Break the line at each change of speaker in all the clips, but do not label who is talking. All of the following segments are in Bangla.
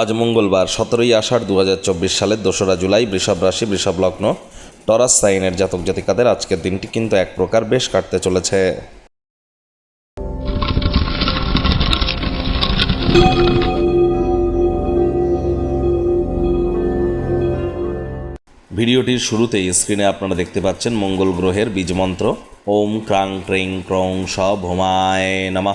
আজ মঙ্গলবার, সতেরোই আষাঢ় দু হাজার চব্বিশ সালের দোসরা জুলাই, বৃষভ রাশি, বৃষভ লগ্ন, টরাস সাইনের জাতক জাতিকাদের আজকের দিনটি কিন্তু এক প্রকার বেশ কাটতে চলেছে। ভিডিওটির শুরুতেই স্ক্রিনে আপনারা দেখতে পাচ্ছেন মঙ্গল গ্রহের বীজমন্ত্র, ওম ক্রাং ক্রিং ক্রং স ভোমায় নামা।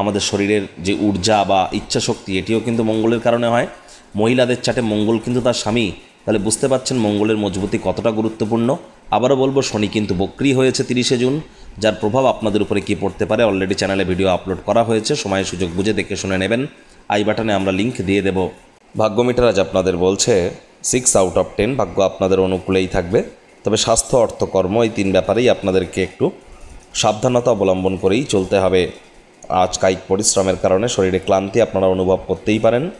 আমাদের শরীরের যে ঊর্জা বা ইচ্ছা শক্তি এটিও কিন্তু মঙ্গলের কারণে হয়। মহিলাদের চাটে মঙ্গল কিন্তু তার স্বামী। তাহলে বুঝতে পারছেন মঙ্গলের মজবুতি কতটা গুরুত্বপূর্ণ? আবারও বলব, শনি কিন্তু বক্রি হয়েছে তিরিশে জুন, যার প্রভাব আপনাদের উপরে কী পড়তে পারে অলরেডি চ্যানেলে ভিডিও আপলোড করা হয়েছে সময় সুযোগ বুঝে দেখে শুনে নেবেন। আই বাটনে আমরা লিঙ্ক দিয়ে দেব। ভাগ্যমিটার আজ আপনাদের বলছে সিক্স আউট অফ টেন ভাগ্য আপনাদের অনুকূলেই থাকবে। তবে স্বাস্থ্য, অর্থ, কর্ম এই তিন ব্যাপারেই আপনাদেরকে একটু সাবধানতা অবলম্বন করেই চলতে হবে। আজ কায়িক পরিশ্রমের কারণে শরীরে ক্লান্তি আপনারা অনুভব করতেই পারেন।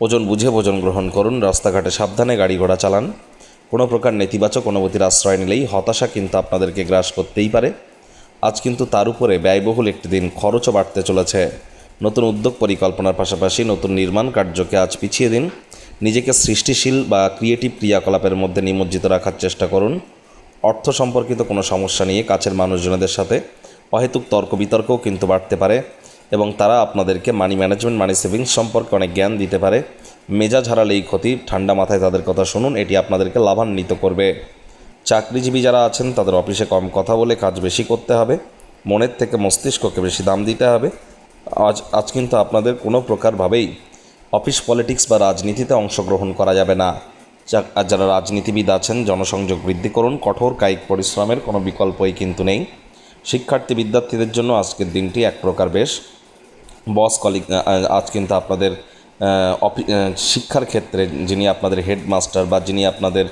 ওজন বুঝে ভোজন গ্রহণ করুন, রাস্তাঘাটে সাবধানে গাড়ি ঘোড়া চালান। কোনো প্রকার নেতিবাচক অনুভূতির আশ্রয় নিলেই হতাশা কিন্তু আপনাদেরকে গ্রাস করতেই পারে। আজ কিন্তু তার উপরে ব্যয়বহুল একটি দিন খরচও বাড়তে চলেছে। নতুন উদ্যোগ পরিকল্পনার পাশাপাশি নতুন নির্মাণ কার্যকে আজ পিছিয়ে দিন। নিজেকে সৃষ্টিশীল বা ক্রিয়েটিভ ক্রিয়াকলাপের মধ্যে নিমজ্জিত রাখার চেষ্টা করুন। অর্থ সম্পর্কিত কোনো সমস্যা নিয়ে কাছের মানুষজনদের সাথে অহেতুক তর্ক বিতর্কও কিন্তু বাড়তে পারে এবং তারা আপনাদেরকে মানি ম্যানেজমেন্ট মানি সেভিংস সম্পর্কে অনেক জ্ঞান দিতে পারে। মেজাজ হারালেই ক্ষতি, ঠান্ডা মাথায় তাদের কথা শুনুন, এটি আপনাদেরকে লাভান্বিত করবে। চাকরিজীবী যারা আছেন, তাদের অফিসে কম কথা বলে কাজ বেশি করতে হবে। মনের থেকে মস্তিষ্ককে বেশি দাম দিতে হবে। আজ আজ কিন্তু আপনাদের কোনো প্রকারভাবেই অফিস পলিটিক্স বা রাজনীতিতে অংশগ্রহণ করা যাবে না। যারা রাজনীতিবিদ আছেন, জনসংযোগ বৃদ্ধি করুন, কঠোর কায়িক পরিশ্রমের কোনো বিকল্পই কিন্তু নেই। শিক্ষার্থী বিদ্যার্থীদের জন্য আজকের দিনটি এক প্রকার বেশ বস কলিগ আজ কিন্তু আপনাদের শিক্ষার ক্ষেত্রে যিনি আপনাদের হেডমাস্টার বা যিনি আপনাদের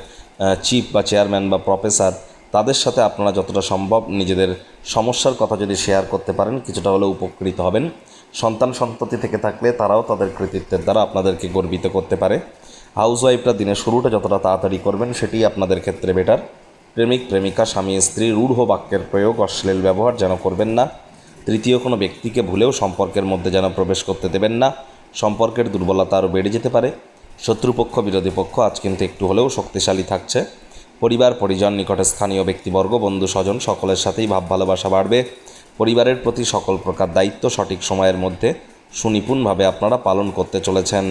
চিফ বা চেয়ারম্যান বা প্রফেসর তাদের সাথে আপনারা যতটা সম্ভব নিজেদের সমস্যার কথা যদি শেয়ার করতে পারেন, কিছুটা হলেও উপকৃত হবেন। সন্তান সন্ততি থেকে থাকলে তারাও তাদের কৃতিত্বের দ্বারা আপনাদেরকে গর্বিত করতে পারে। হাউসওয়াইফরা দিনের শুরুটা যতটা তাড়াতাড়ি করবেন সেটি আপনাদের ক্ষেত্রে বেটার প্রেমিক, প্রেমিকা, স্বামী, স্ত্রী, রূঢ় বাক্যের প্রয়োগ, অশ্লীল ব্যবহার যেন করবেন না। তৃতীয় কোনো ব্যক্তিকে ভুলেও সম্পর্কের মধ্যে যেন প্রবেশ করতে দেবেন না। সম্পর্কের দুর্বলতা আরও বেড়ে যেতে পারে। শত্রুপক্ষ, বিরোধী পক্ষ আজ কিন্তু একটু হলেও শক্তিশালী থাকছে। পরিবার, পরিজন, নিকটে স্থানীয় ব্যক্তিবর্গ, বন্ধু, স্বজন সকলের সাথেই ভাব ভালোবাসা বাড়বে। পরিবারের প্রতি সকল প্রকার দায়িত্ব সঠিক সময়ের মধ্যে সুনিপুণভাবে আপনারা পালন করতে চলেছেন।